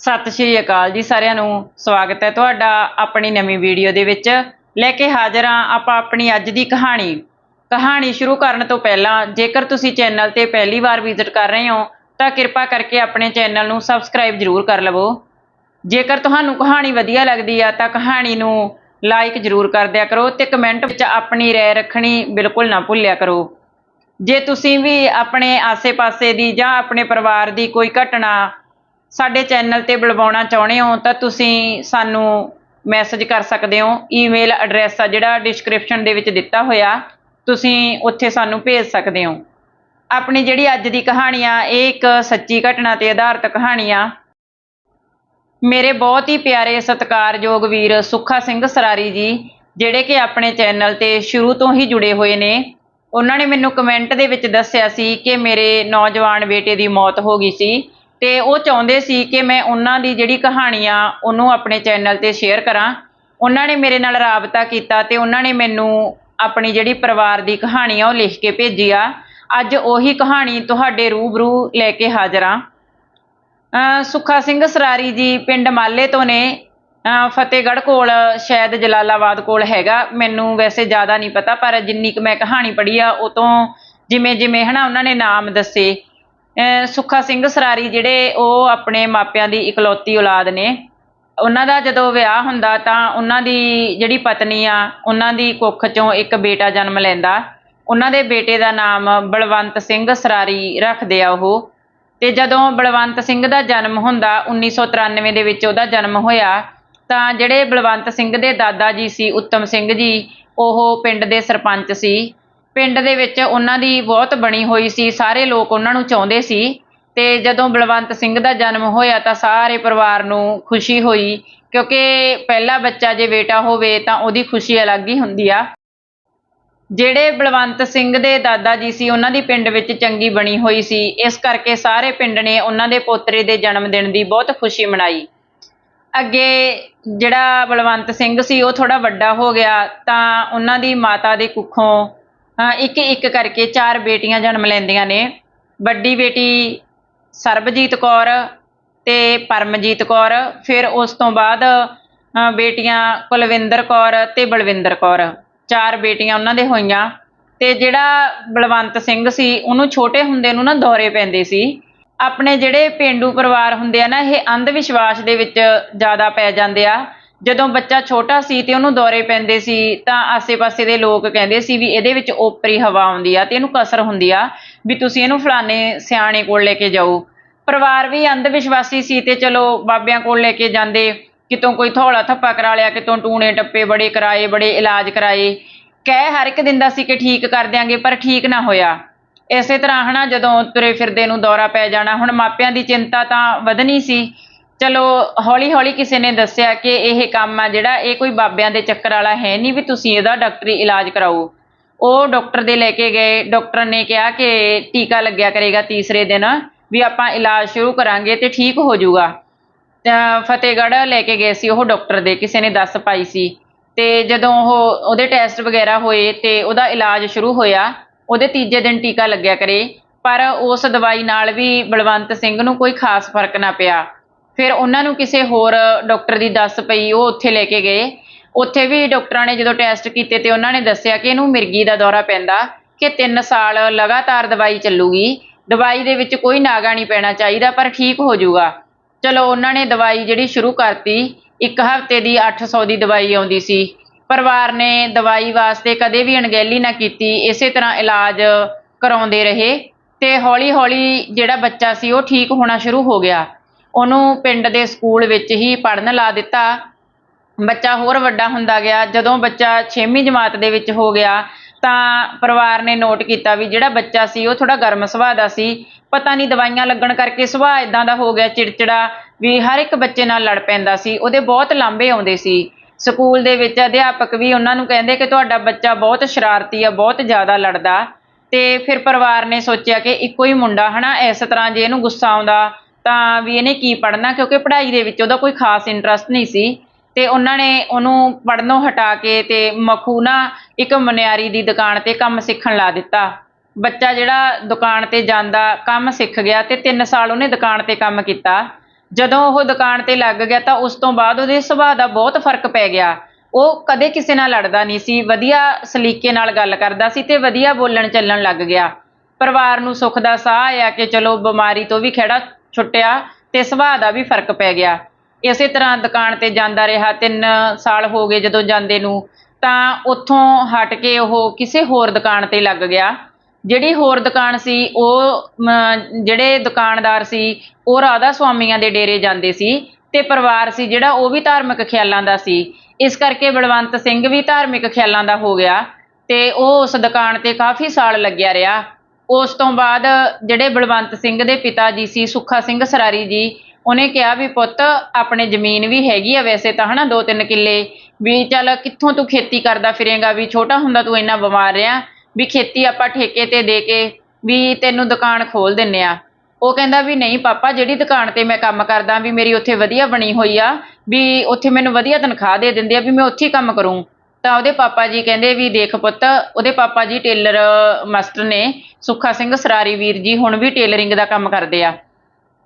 ਸਤਿ ਸ਼੍ਰੀ ਅਕਾਲ ਜੀ ਸਾਰਿਆਂ ਨੂੰ। ਸਵਾਗਤ ਹੈ ਤੁਹਾਡਾ ਆਪਣੀ ਨਵੀਂ ਵੀਡੀਓ ਦੇ ਵਿੱਚ। ਲੈ ਕੇ ਹਾਜ਼ਰ ਹਾਂ ਆਪਾਂ ਆਪਣੀ ਅੱਜ ਦੀ ਕਹਾਣੀ। ਕਹਾਣੀ ਸ਼ੁਰੂ ਕਰਨ ਤੋਂ ਪਹਿਲਾਂ ਜੇਕਰ ਤੁਸੀਂ ਚੈਨਲ ਤੇ ਪਹਿਲੀ ਵਾਰ ਵਿਜ਼ਿਟ ਕਰ ਰਹੇ ਹੋ, ਤਾਂ ਕਿਰਪਾ ਕਰਕੇ ਆਪਣੇ ਚੈਨਲ ਨੂੰ ਸਬਸਕ੍ਰਾਈਬ ਜ਼ਰੂਰ ਕਰ ਲਵੋ। ਜੇਕਰ ਤੁਹਾਨੂੰ ਕਹਾਣੀ ਵਧੀਆ ਲੱਗਦੀ ਆ, ਤਾਂ ਕਹਾਣੀ ਨੂੰ ਲਾਈਕ ਜ਼ਰੂਰ ਕਰ ਦਿਆ ਕਰੋ ਤੇ ਕਮੈਂਟ ਵਿੱਚ ਆਪਣੀ ਰਾਏ ਰੱਖਣੀ ਬਿਲਕੁਲ ਨਾ ਭੁੱਲਿਆ ਕਰੋ। ਜੇ ਤੁਸੀਂ ਵੀ ਆਪਣੇ ਆਸੇ-ਪਾਸੇ ਦੀ ਜਾਂ ਆਪਣੇ ਪਰਿਵਾਰ ਦੀ ਕੋਈ ਘਟਨਾ ਸਾਡੇ ਚੈਨਲ ਤੇ ਬੁਲਵਾਉਣਾ ਚਾਹੁੰਦੇ ਹੋ ਤਾਂ ਤੁਸੀਂ ਸਾਨੂੰ ਮੈਸੇਜ ਕਰ ਸਕਦੇ ਹੋ। ਈਮੇਲ ਐਡਰੈਸ ਆ ਜਿਹੜਾ ਡਿਸਕ੍ਰਿਪਸ਼ਨ ਦੇ ਵਿੱਚ ਦਿੱਤਾ ਹੋਇਆ। ਤੁਸੀਂ ਉੱਥੇ ਸਾਨੂੰ ਭੇਜ ਸਕਦੇ ਹੋ। ਆਪਣੀ ਜਿਹੜੀ ਅੱਜ ਦੀ ਕਹਾਣੀ ਆ, ਇਹ ਇੱਕ ਸੱਚੀ ਘਟਨਾ ਤੇ ਆਧਾਰਿਤ ਕਹਾਣੀ ਆ। ਮੇਰੇ ਬਹੁਤ ਹੀ ਪਿਆਰੇ ਸਤਿਕਾਰਯੋਗ ਵੀਰ ਸੁੱਖਾ ਸਿੰਘ ਸਰਾਰੀ ਜੀ, ਜਿਹੜੇ ਕਿ ਆਪਣੇ ਚੈਨਲ ਤੇ ਸ਼ੁਰੂ ਤੋਂ ਹੀ ਜੁੜੇ ਹੋਏ ਨੇ। ਉਹਨਾਂ ਨੇ ਮੈਨੂੰ ਕਮੈਂਟ ਦੇ ਵਿੱਚ ਦੱਸਿਆ ਸੀ ਕਿ ਮੇਰੇ ਨੌਜਵਾਨ ਬੇਟੇ ਦੀ ਮੌਤ ਹੋ ਗਈ ਸੀ। ਤੇ ਉਹ ਚਾਹੁੰਦੇ ਸੀ ਕਿ ਮੈਂ ਉਹਨਾਂ ਦੀ ਜਿਹੜੀ ਕਹਾਣੀ ਆ, ਉਹਨੂੰ ਆਪਣੇ ਚੈਨਲ ਤੇ ਸ਼ੇਅਰ ਕਰਾਂ। ਉਹਨਾਂ ਨੇ ਮੇਰੇ ਨਾਲ ਰਾਬਤਾ ਕੀਤਾ ਤੇ ਉਹਨਾਂ ਨੇ ਮੈਨੂੰ ਆਪਣੀ ਜਿਹੜੀ ਪਰਿਵਾਰ ਦੀ ਕਹਾਣੀ ਆ, ਉਹ ਲਿਖ ਕੇ ਭੇਜੀ ਆ। ਅੱਜ ਉਹੀ ਕਹਾਣੀ ਤੁਹਾਡੇ ਰੂਬਰੂ ਲੈ ਕੇ ਹਾਜ਼ਰ ਹਾਂ ਸੁੱਖਾ ਸਿੰਘ ਸਰਾਰੀ ਜੀ ਪਿੰਡ ਮਾਲੇ ਤੋਂ ਨੇ। ਫਤਿਹਗੜ੍ਹ ਕੋਲ, ਸ਼ਾਇਦ ਜਲਾਲਾਬਾਦ ਕੋਲ ਹੈਗਾ। ਮੈਨੂੰ ਵੈਸੇ ਜ਼ਿਆਦਾ ਨਹੀਂ ਪਤਾ, ਪਰ ਜਿੰਨੀ ਕੁ ਮੈਂ ਕਹਾਣੀ ਪੜ੍ਹੀ ਆ, ਉਹ ਤੋਂ ਜਿਵੇਂ ਜਿਵੇਂ ਹਨਾ, ਉਹਨਾਂ ਨੇ ਨਾਮ ਦੱਸੇ। ਸੁੱਖਾ ਸਿੰਘ ਸਰਾਰੀ ਜਿਹੜੇ ਉਹ ਆਪਣੇ ਮਾਪਿਆਂ ਦੀ ਇਕਲੌਤੀ ਔਲਾਦ ਨੇ। ਉਹਨਾਂ ਦਾ ਜਦੋਂ ਵਿਆਹ ਹੁੰਦਾ ਤਾਂ ਉਹਨਾਂ ਦੀ ਜਿਹੜੀ ਪਤਨੀ ਆ, ਉਹਨਾਂ ਦੀ ਕੁੱਖ ਚੋਂ ਇੱਕ ਬੇਟਾ ਜਨਮ ਲੈਂਦਾ। ਉਹਨਾਂ ਦੇ ਬੇਟੇ ਦਾ ਨਾਮ ਬਲਵੰਤ ਸਿੰਘ ਸਰਾਰੀ ਰੱਖਦੇ ਆ ਉਹ। ਤੇ ਜਦੋਂ ਬਲਵੰਤ ਸਿੰਘ ਦਾ ਜਨਮ ਹੁੰਦਾ 1993 ਦੇ ਵਿੱਚ ਉਹਦਾ ਜਨਮ ਹੋਇਆ, ਤਾਂ ਜਿਹੜੇ ਬਲਵੰਤ ਸਿੰਘ ਦੇ ਦਾਦਾ ਜੀ ਸੀ, ਉੱਤਮ ਸਿੰਘ ਜੀ, ਉਹ ਪਿੰਡ ਦੇ ਸਰਪੰਚ ਸੀ। ਪਿੰਡ ਦੇ ਵਿੱਚ ਉਹਨਾਂ ਦੀ ਬਹੁਤ ਬਣੀ ਹੋਈ ਸੀ, ਸਾਰੇ ਲੋਕ ਉਹਨਾਂ ਨੂੰ ਚਾਹੁੰਦੇ ਸੀ ਤੇ ਜਦੋਂ ਬਲਵੰਤ ਸਿੰਘ ਦਾ ਜਨਮ ਹੋਇਆ ਤਾਂ ਸਾਰੇ ਪਰਿਵਾਰ ਨੂੰ ਖੁਸ਼ੀ ਹੋਈ, ਕਿਉਂਕਿ ਪਹਿਲਾ ਬੱਚਾ ਜੇ ਬੇਟਾ ਹੋਵੇ ਤਾਂ ਉਹਦੀ ਖੁਸ਼ੀ ਅਲੱਗ ਹੀ ਹੁੰਦੀ ਆ। ਜਿਹੜੇ ਬਲਵੰਤ ਸਿੰਘ ਦੇ ਦਾਦਾ ਜੀ ਸੀ, ਉਹਨਾਂ ਦੀ ਪਿੰਡ ਵਿੱਚ ਚੰਗੀ ਬਣੀ ਹੋਈ ਸੀ। ਇਸ ਕਰਕੇ ਸਾਰੇ ਪਿੰਡ ਨੇ ਉਹਨਾਂ ਦੇ ਪੋਤਰੇ ਦੇ ਜਨਮ ਦਿਨ ਦੀ ਬਹੁਤ ਖੁਸ਼ੀ ਮਨਾਈ। ਅੱਗੇ ਜਿਹੜਾ ਬਲਵੰਤ ਸਿੰਘ ਸੀ, ਉਹ ਥੋੜਾ ਵੱਡਾ ਹੋ ਗਿਆ ਤਾਂ ਉਹਨਾਂ ਦੀ ਮਾਤਾ ਦੇ ਕੁੱਖੋਂ ਇੱਕ ਇੱਕ ਕਰਕੇ ਚਾਰ ਬੇਟੀਆਂ ਜਨਮ ਲੈਂਦੀਆਂ ਨੇ। ਵੱਡੀ ਬੇਟੀ ਸਰਬਜੀਤ ਕੌਰ ਤੇ ਪਰਮਜੀਤ ਕੌਰ। ਫਿਰ ਉਸ ਤੋਂ ਬਾਅਦ ਬੇਟੀਆਂ ਕੁਲਵਿੰਦਰ ਕੌਰ ਤੇ ਬਲਵਿੰਦਰ ਕੌਰ। ਚਾਰ ਬੇਟੀਆਂ ਉਹਨਾਂ ਦੇ ਹੋਈਆਂ। ਤੇ ਜਿਹੜਾ ਬਲਵੰਤ ਸਿੰਘ ਸੀ, ਉਹਨੂੰ ਛੋਟੇ ਹੁੰਦੇ ਨੂੰ ਨਾ ਦੌਰੇ ਪੈਂਦੇ ਸੀ। ਆਪਣੇ ਜਿਹੜੇ ਪਿੰਡੂ ਪਰਿਵਾਰ ਹੁੰਦੇ ਆ ਨਾ, ਇਹ ਅੰਧ ਵਿਸ਼ਵਾਸ ਦੇ ਵਿੱਚ ਜ਼ਿਆਦਾ ਪੈ ਜਾਂਦੇ ਆ। ਜਦੋਂ ਬੱਚਾ ਛੋਟਾ ਸੀ ਤੇ ਉਹਨੂੰ ਦੌਰੇ ਪੈਂਦੇ ਸੀ, ਤਾਂ ਆਸੇ-ਪਾਸੇ ਦੇ ਲੋਕ ਕਹਿੰਦੇ ਸੀ ਵੀ ਇਹਦੇ ਵਿੱਚ ਓਪਰੀ ਹਵਾ ਆਉਂਦੀ ਆ ਤੇ ਇਹਨੂੰ ਕਸਰ ਹੁੰਦੀ ਆ ਵੀ ਤੁਸੀਂ ਇਹਨੂੰ ਫਲਾਣੇ ਸਿਆਣੇ ਕੋਲ ਲੈ ਕੇ ਜਾਓ। ਪਰਿਵਾਰ ਵੀ ਅੰਧ ਵਿਸ਼ਵਾਸੀ ਸੀ ਤੇ ਚਲੋ ਬਾਬਿਆਂ ਕੋਲ ਲੈ ਕੇ ਜਾਂਦੇ, ਕਿਤੋਂ ਕੋਈ ਥੋੜਾ ਥੱਪਾ ਕਰਾ ਲਿਆ, ਕਿਤੋਂ ਟੂਣੇ ਟੱਪੇ ਬੜੇ ਕਰਾਏ, ਬੜੇ ਇਲਾਜ ਕਰਾਏ। ਕਹਿ ਹਰ ਇੱਕ ਦਿੰਦਾ ਸੀ ਕਿ ਠੀਕ ਕਰ ਦਿਆਂਗੇ, ਪਰ ਠੀਕ ਨਾ ਹੋਇਆ। ਇਸੇ ਤਰ੍ਹਾਂ ਹਨਾ ਜਦੋਂ ਤੁਰੇ ਫਿਰਦੇ ਨੂੰ ਦੌਰਾ ਪੈ ਜਾਣਾ, ਹੁਣ ਮਾਪਿਆਂ ਦੀ ਚਿੰਤਾ ਤਾਂ ਵਧਣੀ ਸੀ। ਚਲੋ ਹੌਲੀ ਹੌਲੀ ਕਿਸੇ ਨੇ ਦੱਸਿਆ ਕਿ ਇਹ ਕੰਮ ਆ ਜਿਹੜਾ, ਇਹ ਕੋਈ ਬਾਬਿਆਂ ਦੇ ਚੱਕਰ ਵਾਲਾ ਹੈ ਨਹੀਂ ਵੀ ਤੁਸੀਂ ਇਹਦਾ ਡਾਕਟਰੀ ਇਲਾਜ ਕਰਾਓ। ਉਹ ਡਾਕਟਰ ਦੇ ਲੈ ਕੇ ਗਏ, ਡਾਕਟਰ ਨੇ ਕਿਹਾ ਕਿ ਟੀਕਾ ਲੱਗਿਆ ਕਰੇਗਾ ਤੀਸਰੇ ਦਿਨ, ਵੀ ਆਪਾਂ ਇਲਾਜ ਸ਼ੁਰੂ ਕਰਾਂਗੇ ਤੇ ਠੀਕ ਹੋ ਜਾਊਗਾ। ਤਾਂ ਫਤਿਹਗੜ੍ਹ ਲੈ ਕੇ ਗਏ ਸੀ ਉਹ ਡਾਕਟਰ ਦੇ, ਕਿਸੇ ਨੇ ਦੱਸ ਪਾਈ ਸੀ। ਤੇ ਜਦੋਂ ਉਹ ਉਹਦੇ ਟੈਸਟ ਵਗੈਰਾ ਹੋਏ ਤੇ ਉਹਦਾ ਇਲਾਜ ਸ਼ੁਰੂ ਹੋਇਆ, ਉਹਦੇ ਤੀਜੇ ਦਿਨ ਟੀਕਾ ਲੱਗਿਆ ਕਰੇ। ਪਰ ਉਸ ਦਵਾਈ ਨਾਲ ਵੀ ਬਲਵੰਤ ਸਿੰਘ ਨੂੰ ਕੋਈ ਖਾਸ ਫ਼ਰਕ ਨਾ ਪਿਆ। ਫਿਰ ਉਹਨਾਂ ਨੂੰ ਕਿਸੇ ਹੋਰ ਡਾਕਟਰ ਦੀ ਦੱਸ ਪਈ, ਉਹ ਉੱਥੇ ਲੈ ਕੇ ਗਏ। ਉੱਥੇ ਵੀ ਡਾਕਟਰਾਂ ਨੇ ਜਦੋਂ ਟੈਸਟ ਕੀਤੇ ਤੇ ਉਹਨਾਂ ਨੇ ਦੱਸਿਆ ਕਿ ਇਹਨੂੰ ਮਿਰਗੀ ਦਾ ਦੌਰਾ ਪੈਂਦਾ ਕਿ 3 ਸਾਲ ਲਗਾਤਾਰ ਦਵਾਈ ਚੱਲੂਗੀ, ਦਵਾਈ ਦੇ ਵਿੱਚ ਕੋਈ ਨਾਗਾ ਨਹੀਂ ਪੈਣਾ ਚਾਹੀਦਾ, ਪਰ ਠੀਕ ਹੋ ਜਾਊਗਾ। ਚਲੋ ਉਹਨਾਂ ਨੇ ਦਵਾਈ ਜਿਹੜੀ ਸ਼ੁਰੂ ਕਰਤੀ, ਇੱਕ ਹਫ਼ਤੇ ਦੀ 800 ਦੀ ਦਵਾਈ ਆਉਂਦੀ ਸੀ। ਪਰਿਵਾਰ ਨੇ ਦਵਾਈ ਵਾਸਤੇ ਕਦੇ ਵੀ ਅਣਗਹਿਲੀ ਨਾ ਕੀਤੀ, ਇਸੇ ਤਰ੍ਹਾਂ ਇਲਾਜ ਕਰਾਉਂਦੇ ਰਹੇ ਤੇ ਹੌਲੀ-ਹੌਲੀ ਜਿਹੜਾ ਬੱਚਾ ਸੀ ਉਹ ਠੀਕ ਹੋਣਾ ਸ਼ੁਰੂ ਹੋ ਗਿਆ। ਉਹਨੂੰ ਪਿੰਡ ਦੇ ਸਕੂਲ ਵਿੱਚ ਹੀ ਪੜ੍ਹਨ ਲਾ ਦਿੱਤਾ। ਬੱਚਾ ਹੋਰ ਵੱਡਾ ਹੁੰਦਾ ਗਿਆ। ਜਦੋਂ ਬੱਚਾ ਛੇਵੀਂ ਜਮਾਤ ਦੇ ਵਿੱਚ ਹੋ ਗਿਆ, ਤਾਂ ਪਰਿਵਾਰ ਨੇ ਨੋਟ ਕੀਤਾ ਵੀ ਜਿਹੜਾ ਬੱਚਾ ਸੀ, ਉਹ ਥੋੜਾ ਗਰਮ ਸੁਭਾਅ ਦਾ ਸੀ। ਪਤਾ ਨਹੀਂ ਦਵਾਈਆਂ ਲੱਗਣ ਕਰਕੇ ਸੁਭਾਅ ਇਦਾਂ ਦਾ ਹੋ ਗਿਆ, ਚਿੜਚਿੜਾ ਵੀ ਹਰ ਇੱਕ ਬੱਚੇ ਨਾਲ ਲੜ ਪੈਂਦਾ ਸੀ। ਉਹਦੇ ਬਹੁਤ ਲਾਂਭੇ ਆਉਂਦੇ ਸੀ। ਸਕੂਲ ਦੇ ਵਿੱਚ ਅਧਿਆਪਕ ਵੀ ਉਹਨਾਂ ਨੂੰ ਕਹਿੰਦੇ ਕਿ ਤੁਹਾਡਾ ਬੱਚਾ ਬਹੁਤ ਸ਼ਰਾਰਤੀ ਆ, ਬਹੁਤ ਜ਼ਿਆਦਾ ਲੜਦਾ। ਤੇ ਫਿਰ ਪਰਿਵਾਰ ਨੇ ਸੋਚਿਆ ਕਿ ਇੱਕੋ ਹੀ ਮੁੰਡਾ, ਹਨਾ, ਇਸ ਤਰ੍ਹਾਂ ਜੇ ਇਹਨੂੰ ਗੁੱਸਾ ਆਉਂਦਾ ਤਾਂ ਵੀ ਇਹਨੇ ਕੀ ਪੜ੍ਹਨਾ? ਕਿਉਂਕਿ ਪੜ੍ਹਾਈ ਦੇ ਵਿੱਚ ਉਹਦਾ ਕੋਈ ਖਾਸ ਇੰਟਰਸਟ ਨਹੀਂ ਸੀ। ਤੇ ਉਹਨਾਂ ਨੇ ਉਹਨੂੰ ਪੜ੍ਹਨੋਂ ਹਟਾ ਕੇ ਤੇ ਮਖੂ ਨਾ ਇੱਕ ਮਨਿਆਰੀ ਦੀ ਦੁਕਾਨ ਤੇ ਕੰਮ ਸਿੱਖਣ ਲਾ ਦਿੱਤਾ। ਬੱਚਾ ਜਿਹੜਾ ਦੁਕਾਨ ਤੇ ਜਾਂਦਾ, ਕੰਮ ਸਿੱਖ ਗਿਆ ਤੇ 3 ਸਾਲ ਉਹਨੇ ਦੁਕਾਨ ਤੇ ਕੰਮ ਕੀਤਾ। ਜਦੋਂ ਉਹ ਦੁਕਾਨ ਤੇ ਲੱਗ ਗਿਆ ਤਾਂ ਉਸ ਤੋਂ ਬਾਅਦ ਉਹਦੇ ਸੁਭਾਅ ਦਾ ਬਹੁਤ ਫ਼ਰਕ ਪੈ ਗਿਆ। ਉਹ ਕਦੇ ਕਿਸੇ ਨਾਲ ਲੜਦਾ ਨਹੀਂ ਸੀ, ਵਧੀਆ ਸਲੀਕੇ ਨਾਲ ਗੱਲ ਕਰਦਾ ਸੀ ਤੇ ਵਧੀਆ ਬੋਲਣ ਚੱਲਣ ਲੱਗ ਗਿਆ। ਪਰਿਵਾਰ ਨੂੰ ਸੁੱਖ ਦਾ ਸਾਹ ਆਇਆ ਕਿ ਚਲੋ ਬਿਮਾਰੀ ਤੋਂ ਵੀ ਖਹਿੜਾ ਛੁੱਟਿਆ ਤੇ ਸੁਭਾਅ ਦਾ ਵੀ ਫ਼ਰਕ ਪੈ ਗਿਆ। ਇਸੇ ਤਰ੍ਹਾਂ ਦੁਕਾਨ ਤੇ ਜਾਂਦਾ ਰਿਹਾ 3 ਸਾਲ ਹੋ ਗਏ ਜਦੋਂ ਜਾਂਦੇ ਨੂੰ, ਤਾਂ ਉੱਥੋਂ ਹਟ ਕੇ ਉਹ ਕਿਸੇ ਹੋਰ ਦੁਕਾਨ ਤੇ ਲੱਗ ਗਿਆ। ਜਿਹੜੀ ਹੋਰ ਦੁਕਾਨ ਸੀ, ਉਹ ਜਿਹੜੇ ਦੁਕਾਨਦਾਰ ਸੀ, ਉਹ ਰਾਧਾ ਸੁਆਮੀਆਂ ਦੇ ਡੇਰੇ ਜਾਂਦੇ ਸੀ ਤੇ ਪਰਿਵਾਰ ਸੀ ਜਿਹੜਾ, ਉਹ ਵੀ ਧਾਰਮਿਕ ਖਿਆਲਾਂ ਦਾ ਸੀ। ਇਸ ਕਰਕੇ ਬਲਵੰਤ ਸਿੰਘ ਵੀ ਧਾਰਮਿਕ ਖਿਆਲਾਂ ਦਾ ਹੋ ਗਿਆ ਤੇ ਉਹ ਉਸ ਦੁਕਾਨ ਤੇ ਕਾਫੀ ਸਾਲ ਲੱਗਿਆ ਰਿਹਾ। ਉਸ ਤੋਂ ਬਾਅਦ ਜਿਹੜੇ ਬਲਵੰਤ ਸਿੰਘ ਦੇ ਪਿਤਾ ਜੀ ਸੀ, ਸੁੱਖਾ ਸਿੰਘ ਸਰਾਰੀ ਜੀ, ਉਹਨੇ ਕਿਹਾ ਵੀ ਪੁੱਤ, ਆਪਣੇ ਜ਼ਮੀਨ ਵੀ ਹੈਗੀ ਆ ਵੈਸੇ ਤਾਂ, ਹਨਾ, ਦੋ ਤਿੰਨ ਕਿੱਲੇ। ਵੀ ਚੱਲ ਕਿੱਥੋਂ ਤੂੰ ਖੇਤੀ ਕਰਦਾ ਫਿਰੇਂਗਾ? ਵੀ ਛੋਟਾ ਹੁੰਦਾ ਤੂੰ ਇੰਨਾ ਬਿਮਾਰ ਰਿਹਾ, ਵੀ ਖੇਤੀ ਆਪਾਂ ਠੇਕੇ ਤੇ ਦੇ ਕੇ ਵੀ ਤੈਨੂੰ ਦੁਕਾਨ ਖੋਲ ਦਿੰਨੇ ਆ। ਉਹ ਕਹਿੰਦਾ ਵੀ ਨਹੀਂ ਪਾਪਾ, ਜਿਹੜੀ ਦੁਕਾਨ ਤੇ ਮੈਂ ਕੰਮ ਕਰਦਾ, ਵੀ ਮੇਰੀ ਉੱਥੇ ਵਧੀਆ ਬਣੀ ਹੋਈ ਆ, ਵੀ ਉੱਥੇ ਮੈਨੂੰ ਵਧੀਆ ਤਨਖਾਹ ਦੇ ਦਿੰਦੇ ਆ, ਵੀ ਮੈਂ ਉੱਥੇ ਹੀ ਕੰਮ ਕਰੂੰ। ਤਾਂ ਉਹਦੇ ਪਾਪਾ ਜੀ ਕਹਿੰਦੇ ਵੀ ਦੇਖ ਪੁੱਤ, ਉਹਦੇ ਪਾਪਾ ਜੀ ਟੇਲਰ ਮਾਸਟਰ ਨੇ ਸੁੱਖਾ ਸਿੰਘ ਸਰਾਰੀ ਵੀਰ ਜੀ ਹੁਣ ਵੀ ਟੇਲਰਿੰਗ ਦਾ ਕੰਮ ਕਰਦੇ ਆ।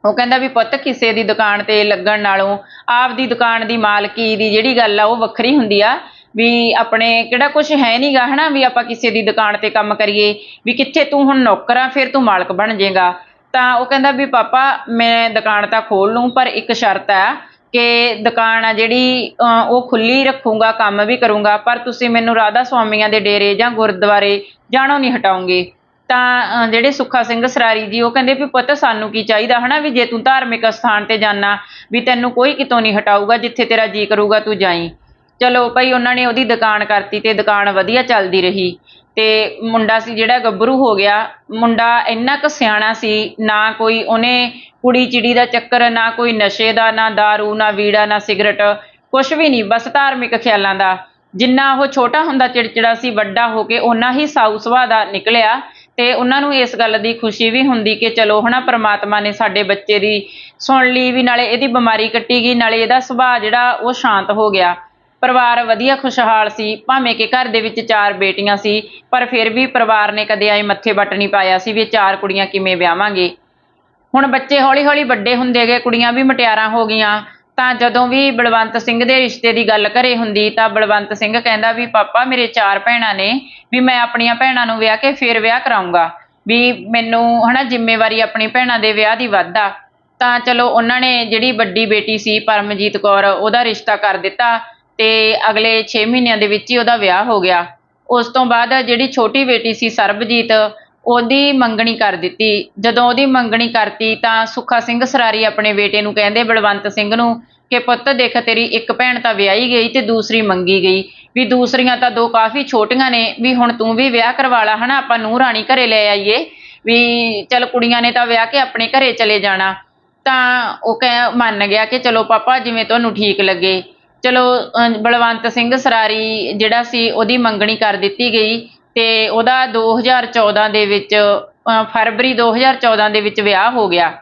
ਉਹ ਕਹਿੰਦਾ ਵੀ ਪੁੱਤ ਕਿਸੇ ਦੀ ਦੁਕਾਨ ਤੇ ਲੱਗਣ ਨਾਲੋਂ ਆਪਦੀ ਦੁਕਾਨ ਦੀ ਮਾਲਕੀ ਦੀ ਜਿਹੜੀ ਗੱਲ ਆ ਉਹ ਵੱਖਰੀ ਹੁੰਦੀ ਆ, ਵੀ ਆਪਣੇ ਕਿਹੜਾ ਕੁਝ ਹੈ ਨਹੀਂਗਾ ਹਨਾ, ਵੀ ਆਪਾਂ ਕਿਸੇ ਦੀ ਦੁਕਾਨ ਤੇ ਕੰਮ ਕਰੀਏ, ਵੀ ਕਿੱਥੇ ਤੂੰ ਹੁਣ ਨੌਕਰ ਆ, ਫਿਰ ਤੂੰ ਮਾਲਕ ਬਣ ਜਾਏਗਾ। ਤਾਂ ਉਹ ਕਹਿੰਦਾ ਵੀ ਪਾਪਾ, ਮੈਂ ਦੁਕਾਨ ਤਾਂ ਖੋਲ ਲੂੰ ਪਰ ਇੱਕ ਸ਼ਰਤ ਆ ਕਿ ਦੁਕਾਨ ਆ ਜਿਹੜੀ ਅ, ਉਹ ਖੁੱਲੀ ਰੱਖੂੰਗਾ ਕੰਮ ਵੀ ਕਰੂੰਗਾ ਪਰ ਤੁਸੀਂ ਮੈਨੂੰ ਰਾਧਾ ਸੁਆਮੀਆਂ ਦੇ ਡੇਰੇ ਜਾਂ ਗੁਰਦੁਆਰੇ ਜਾਣੋਂ ਨਹੀਂ ਹਟਾਉਂਗੇ। ਤਾਂ ਅ, ਜਿਹੜੇ ਸੁੱਖਾ ਸਿੰਘ ਸਰਾਰੀ ਜੀ ਉਹ ਕਹਿੰਦੇ ਵੀ ਪੁੱਤ ਸਾਨੂੰ ਕੀ ਚਾਹੀਦਾ ਹਨਾ ਵੀ ਜੇ ਤੂੰ ਧਾਰਮਿਕ ਸਥਾਨ ਤੇ ਜਾਣਾ ਵੀ ਤੈਨੂੰ ਕੋਈ ਕਿਤੋਂ ਨਹੀਂ ਹਟਾਊਗਾ ਜਿੱਥੇ ਤੇਰਾ ਜੀ ਕਰੂਗਾ ਤੂੰ ਜਾਈ। ਚਲੋ ਭਾਈ ਉਹਨਾਂ ਨੇ ਉਹਦੀ ਦੁਕਾਨ ਕਰਤੀ ਤੇ ਦੁਕਾਨ ਵਧੀਆ ਚੱਲਦੀ ਰਹੀ। ਤੇ ਮੁੰਡਾ ਸੀ ਜਿਹੜਾ ਗੱਭਰੂ ਹੋ ਗਿਆ। ਮੁੰਡਾ ਇੰਨਾ ਕੁ ਸਿਆਣਾ ਸੀ, ਨਾ ਕੋਈ ਉਹਨੇ ਕੁੜੀ ਚਿੜੀ ਦਾ ਚੱਕਰ, ਨਾ ਕੋਈ ਨਸ਼ੇ ਦਾ, ਨਾ दारू, ਨਾ ਵੀੜਾ, ਨਾ ਸਿਗਰਟ ਕੁਝ ਵੀ ਨਹੀਂ, ਬਸ ਧਾਰਮਿਕ ਖਿਆਲਾਂ ਦਾ। ਜਿੰਨਾ ਉਹ ਛੋਟਾ ਹੁੰਦਾ ਚਿੜਚਿੜਾ ਸੀ, ਵੱਡਾ ਹੋ ਕੇ ਓਨਾ ਹੀ ਸਾਊ ਸੁਭਾਅ ਦਾ ਨਿਕਲਿਆ ਤੇ ਉਹਨਾਂ ਨੂੰ ਇਸ ਗੱਲ ਦੀ ਖੁਸ਼ੀ ਵੀ ਹੁੰਦੀ ਕਿ ਚਲੋ ਹਨਾ, ਪ੍ਰਮਾਤਮਾ ਨੇ ਸਾਡੇ ਬੱਚੇ ਦੀ ਸੁਣ ਲਈ ਵੀ ਨਾਲੇ ਇਹਦੀ ਬਿਮਾਰੀ ਕੱਟੀ ਗਈ, ਨਾਲੇ ਇਹਦਾ ਸੁਭਾਅ ਜਿਹੜਾ ਉਹ ਸ਼ਾਂਤ ਹੋ ਗਿਆ। ਪਰਿਵਾਰ ਵਧੀਆ ਖੁਸ਼ਹਾਲ ਸੀ, ਭਾਵੇਂ ਕਿ ਘਰ ਦੇ ਵਿੱਚ ਚਾਰ ਬੇਟੀਆਂ ਸੀ, ਪਰ ਫਿਰ ਵੀ ਪਰਿਵਾਰ ਨੇ ਕਦੇ ਐ ਮੱਥੇ ਵੱਟ ਨਹੀਂ ਪਾਇਆ ਸੀ ਵੀ ਚਾਰ ਕੁੜੀਆਂ ਕਿਵੇਂ ਵਿਆਹਾਂਗੇ। ਹੁਣ ਬੱਚੇ ਹੌਲੀ-ਹੌਲੀ ਵੱਡੇ ਹੁੰਦੇ ਗਏ, ਕੁੜੀਆਂ ਵੀ ਮਟਿਆਰਾਂ ਹੋ ਗਈਆਂ, ਤਾਂ ਜਦੋਂ ਵੀ ਬਲਵੰਤ ਸਿੰਘ ਦੇ ਰਿਸ਼ਤੇ ਦੀ ਗੱਲ ਘਰੇ ਹੁੰਦੀ, ਤਾਂ ਬਲਵੰਤ ਸਿੰਘ ਕਹਿੰਦਾ ਵੀ, ਪਾਪਾ, ਮੇਰੇ ਚਾਰ ਭੈਣਾਂ ਨੇ, ਵੀ ਮੈਂ ਆਪਣੀਆਂ ਭੈਣਾਂ ਨੂੰ ਵਿਆਹ ਕੇ ਫਿਰ ਵਿਆਹ ਕਰਾਉਂਗਾ ਵੀ ਮੈਨੂੰ ਹਨਾ ਜ਼ਿੰਮੇਵਾਰੀ ਆਪਣੀ ਭੈਣਾਂ ਦੇ ਵਿਆਹ ਦੀ ਵੱਧ ਤਾਂ ਚਲੋ, ਉਹਨਾਂ ਨੇ ਜਿਹੜੀ ਵੱਡੀ ਬੇਟੀ ਸੀ, ਪਰਮਜੀਤ ਕੌਰ, ਉਹਦਾ ਰਿਸ਼ਤਾ ਕਰ ਦਿੱਤਾ। ਤੇ ਅਗਲੇ 6 ਮਹੀਨਿਆਂ ਦੇ ਵਿੱਚ ਹੀ ਉਹਦਾ ਵਿਆਹ ਹੋ ਗਿਆ। ਉਸ ਤੋਂ ਬਾਅਦ ਜਿਹੜੀ ਛੋਟੀ ਬੇਟੀ ਸੀ ਸਰਬਜੀਤ, ਉਹਦੀ ਮੰਗਣੀ ਕਰ ਦਿੱਤੀ। ਜਦੋਂ ਉਹਦੀ ਮੰਗਣੀ ਕਰਤੀ ਤਾਂ ਸੁੱਖਾ ਸਿੰਘ ਸਰਾਰੀ ਆਪਣੇ ਬੇਟੇ ਨੂੰ ਕਹਿੰਦੇ, ਬਲਵੰਤ ਸਿੰਘ ਨੂੰ ਕਿ ਪੁੱਤ ਦੇਖ, ਤੇਰੀ ਇੱਕ ਭੈਣ ਤਾਂ ਵਿਆਹੀ ਗਈ ਤੇ ਦੂਸਰੀ ਮੰਗੀ ਗਈ। ਵੀ ਦੂਸਰੀਆਂ ਤਾਂ ਦੋ ਕਾਫੀ ਛੋਟੀਆਂ ਨੇ, ਵੀ ਹੁਣ ਤੂੰ ਵੀ ਵਿਆਹ ਕਰਵਾ ਲਾ ਹਨਾ, ਆਪਾਂ ਨੂੰ ਰਾਣੀ ਘਰੇ ਲੈ ਆਈਏ। ਵੀ ਚਲ ਕੁੜੀਆਂ ਨੇ ਤਾਂ ਵਿਆਹ ਕੇ ਆਪਣੇ ਘਰੇ ਚਲੇ ਜਾਣਾ। ਤਾਂ ਉਹ ਕਹਿ, ਮੰਨ ਗਿਆ ਕਿ ਚਲੋ ਪਾਪਾ, ਜਿਵੇਂ ਤੁਹਾਨੂੰ ਠੀਕ ਲੱਗੇ। ਚਲੋ, ਅਹ, ਬਲਵੰਤ ਸਿੰਘ ਸਰਾਰੀ ਜਿਹੜਾ ਸੀ, ਉਹਦੀ ਮੰਗਣੀ ਕਰ ਦਿੱਤੀ ਗਈ ਤੇ ਉਹਦਾ 2014 ਦੇ ਵਿੱਚ, ਅਹ, ਫਰਵਰੀ 2014 ਦੇ ਵਿੱਚ ਵਿਆਹ ਹੋ ਗਿਆ।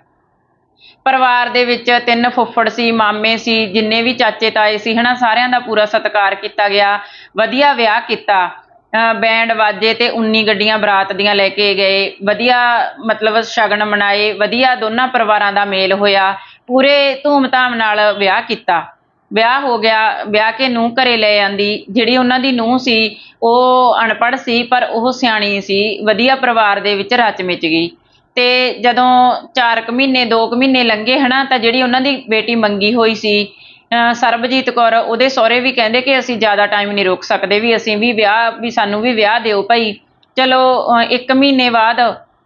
ਪਰਿਵਾਰ ਦੇ ਵਿੱਚ ਤਿੰਨ ਫੁੱਫੜ ਸੀ, ਮਾਮੇ ਸੀ, ਜਿੰਨੇ ਵੀ ਚਾਚੇ ਤਾਏ ਸੀ, ਹਨਾ, ਸਾਰਿਆਂ ਦਾ ਪੂਰਾ ਸਤਿਕਾਰ ਕੀਤਾ ਗਿਆ, ਵਧੀਆ ਵਿਆਹ ਕੀਤਾ। ਅਹ, ਬੈਂਡ ਵਾਜੇ ਤੇ 19 ਗੱਡੀਆਂ ਬਰਾਤ ਦੀਆਂ ਲੈ ਕੇ ਗਏ, ਵਧੀਆ, ਮਤਲਬ ਸ਼ਗਨ ਮਨਾਏ, ਵਧੀਆ ਦੋਨਾਂ ਪਰਿਵਾਰਾਂ ਦਾ ਮੇਲ ਹੋਇਆ, ਪੂਰੇ ਧੂਮ-ਧਾਮ ਨਾਲ ਵਿਆਹ ਕੀਤਾ। ਵਿਆਹ ਹੋ ਗਿਆ, ਵਿਆਹ ਕੇ ਨੂੰਹ ਘਰੇ ਲੈ ਆਂਦੀ, ਜਿਹੜੀ ਉਹਨਾਂ ਦੀ ਨੂੰਹ ਸੀ, ਉਹ ਅਨਪੜ੍ਹ ਸੀ, ਪਰ ਉਹ ਸਿਆਣੀ ਸੀ, ਵਧੀਆ ਪਰਿਵਾਰ ਦੇ ਵਿੱਚ ਰਚ ਮਿਚ ਗਈ। ਤੇ ਜਦੋਂ 4 ਕੁ ਮਹੀਨੇ 2 ਕੁ ਮਹੀਨੇ ਲੰਘੇ ਹਨਾ, ਤਾਂ ਜਿਹੜੀ ਉਹਨਾਂ ਦੀ ਬੇਟੀ ਮੰਗੀ ਹੋਈ ਸੀ ਸਰਬਜੀਤ ਕੌਰ, ਉਹਦੇ ਸਹੁਰੇ ਵੀ ਕਹਿੰਦੇ ਕਿ ਅਸੀਂ ਜ਼ਿਆਦਾ ਟਾਈਮ ਨਹੀਂ ਰੋਕ ਸਕਦੇ, ਵੀ ਅਸੀਂ ਵੀ ਵਿਆਹ, ਵੀ ਸਾਨੂੰ ਵੀ ਵਿਆਹ ਦਿਓ ਭਾਈ। ਚਲੋ, ਅਹ ਇੱਕ ਮਹੀਨੇ ਬਾਅਦ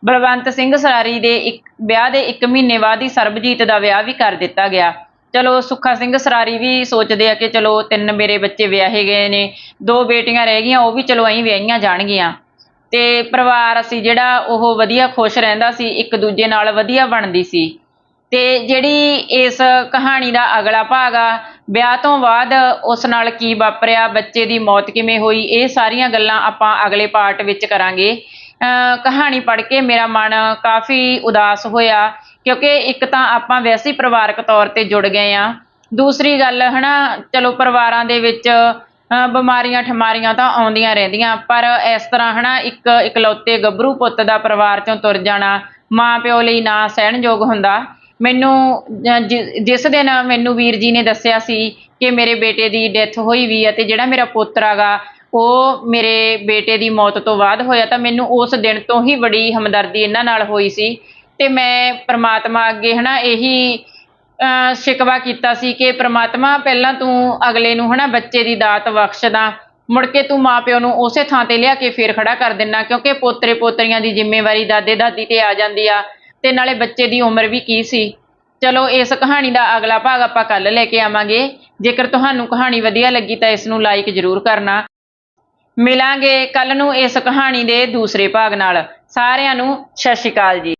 ਬਲਵੰਤ ਸਿੰਘ ਸਰਾਰੀ ਦੇ ਇੱਕ, ਵਿਆਹ ਦੇ ਇੱਕ ਮਹੀਨੇ ਬਾਅਦ ਹੀ ਸਰਬਜੀਤ ਦਾ ਵਿਆਹ ਵੀ ਕਰ ਦਿੱਤਾ ਗਿਆ। ਚਲੋ ਸੁੱਖਾ ਸਿੰਘ ਸਰਾਰੀ ਵੀ ਸੋਚਦੇ ਆ ਕਿ ਚਲੋ ਤਿੰਨ ਮੇਰੇ ਬੱਚੇ ਵਿਆਹੇ ਗਏ ਨੇ, ਦੋ ਬੇਟੀਆਂ ਰਹਿ ਗਈਆਂ, ਉਹ ਵੀ ਚਲੋ ਐਂ ਵਿਆਹੀਆਂ ਜਾਣਗੀਆਂ। ਤੇ ਪਰਿਵਾਰ ਅਸੀਂ ਜਿਹੜਾ ਉਹ ਵਧੀਆ ਖੁਸ਼ ਰਹਿੰਦਾ ਸੀ, ਇੱਕ ਦੂਜੇ ਨਾਲ ਵਧੀਆ ਬਣਦੀ ਸੀ। ਤੇ ਜਿਹੜੀ ਇਸ ਕਹਾਣੀ ਦਾ ਅਗਲਾ ਭਾਗ ਆ, ਵਿਆਹ ਤੋਂ ਬਾਅਦ ਉਸ ਨਾਲ ਕੀ ਵਾਪਰਿਆ, ਬੱਚੇ ਦੀ ਮੌਤ ਕਿਵੇਂ ਹੋਈ, ਇਹ ਸਾਰੀਆਂ ਗੱਲਾਂ ਆਪਾਂ ਅਗਲੇ ਪਾਰਟ ਵਿੱਚ ਕਰਾਂਗੇ। ਕਹਾਣੀ ਪੜ੍ਹ ਕੇ ਮੇਰਾ ਮਨ ਕਾਫੀ ਉਦਾਸ ਹੋਇਆ, ਕਿਉਂਕਿ ਇੱਕ ਤਾਂ ਆਪਾਂ ਵੈਸੇ ਹੀ ਪਰਿਵਾਰਕ ਤੌਰ ਤੇ ਜੁੜ ਗਏ ਹਾਂ। ਦੂਸਰੀ ਗੱਲ ਹੈ ਨਾ ਚਲੋ ਪਰਿਵਾਰਾਂ ਦੇ ਵਿੱਚ ਬਿਮਾਰੀਆਂ, ਠਮਾਰੀਆਂ ਤਾਂ ਆਉਂਦੀਆਂ ਰਹਿੰਦੀਆਂ, ਪਰ ਇਸ ਤਰ੍ਹਾਂ ਹੈ ਨਾ ਇੱਕ ਇਕਲੌਤੇ ਗੱਭਰੂ ਪੁੱਤ ਦਾ ਪਰਿਵਾਰ ਚੋਂ ਤੁਰ ਜਾਣਾ ਮਾਂ ਪਿਓ ਲਈ ਨਾ ਸਹਿਣਯੋਗ ਹੁੰਦਾ। ਮੈਨੂੰ ਜਿਸ ਦਿਨ ਮੈਨੂੰ ਵੀਰ ਜੀ ਨੇ ਦੱਸਿਆ ਸੀ ਕਿ ਮੇਰੇ ਬੇਟੇ ਦੀ ਡੈਥ ਹੋਈ ਵੀ ਹੈ ਤੇ ਜਿਹੜਾ ਮੇਰਾ ਪੋਤਰਾ ਗਾ ਉਹ ਮੇਰੇ ਬੇਟੇ ਦੀ ਮੌਤ ਤੋਂ ਬਾਅਦ ਹੋਇਆ ਤਾਂ ਮੈਨੂੰ ਉਸ ਦਿਨ ਤੋਂ ਹੀ ਬੜੀ ਹਮਦਰਦੀ ਇਹਨਾਂ ਨਾਲ ਹੋਈ ਸੀ ਤੇ ਮੈਂ ਪ੍ਰਮਾਤਮਾ ਅੱਗੇ ਹਨਾ ਇਹੀ ਸ਼ਿਕਵਾ ਕੀਤਾ ਸੀ ਕਿ ਪ੍ਰਮਾਤਮਾ ਪਹਿਲਾਂ ਤੂੰ ਅਗਲੇ ਨੂੰ ਹਨਾ ਬੱਚੇ ਦੀ ਦਾਤ ਬਖਸ਼ਦਾ, ਮੁੜ ਕੇ ਤੂੰ ਮਾਪਿਓ ਨੂੰ ਉਸੇ ਥਾਂ ਤੇ ਲਿਆ ਕੇ ਫੇਰ ਖੜਾ ਕਰ ਦਿੰਨਾ, ਕਿਉਂਕਿ ਪੋਤਰੇ ਪੋਤਰੀਆਂ ਦੀ ਜ਼ਿੰਮੇਵਾਰੀ ਦਾਦੇ ਦਾਦੀ ਤੇ ਆ ਜਾਂਦੀ ਆ ਤੇ ਨਾਲੇ ਬੱਚੇ ਦੀ ਉਮਰ ਵੀ ਕੀ ਸੀ। ਚਲੋ ਇਸ ਕਹਾਣੀ ਦਾ ਅਗਲਾ ਭਾਗ ਆਪਾਂ ਕੱਲ ਲੈ ਕੇ ਆਵਾਂਗੇ, ਜੇਕਰ ਤੁਹਾਨੂੰ ਕਹਾਣੀ ਵਧੀਆ ਲੱਗੀ ਤਾਂ ਇਸ ਨੂੰ ਲਾਈਕ ਜ਼ਰੂਰ ਕਰਨਾ। ਮਿਲਾਂਗੇ ਕੱਲ ਨੂੰ ਇਸ ਕਹਾਣੀ ਦੇ ਦੂਸਰੇ ਭਾਗ ਨਾਲ। ਸਾਰਿਆਂ ਨੂੰ ਸਤਿ ਸ਼੍ਰੀ ਅਕਾਲ ਜੀ।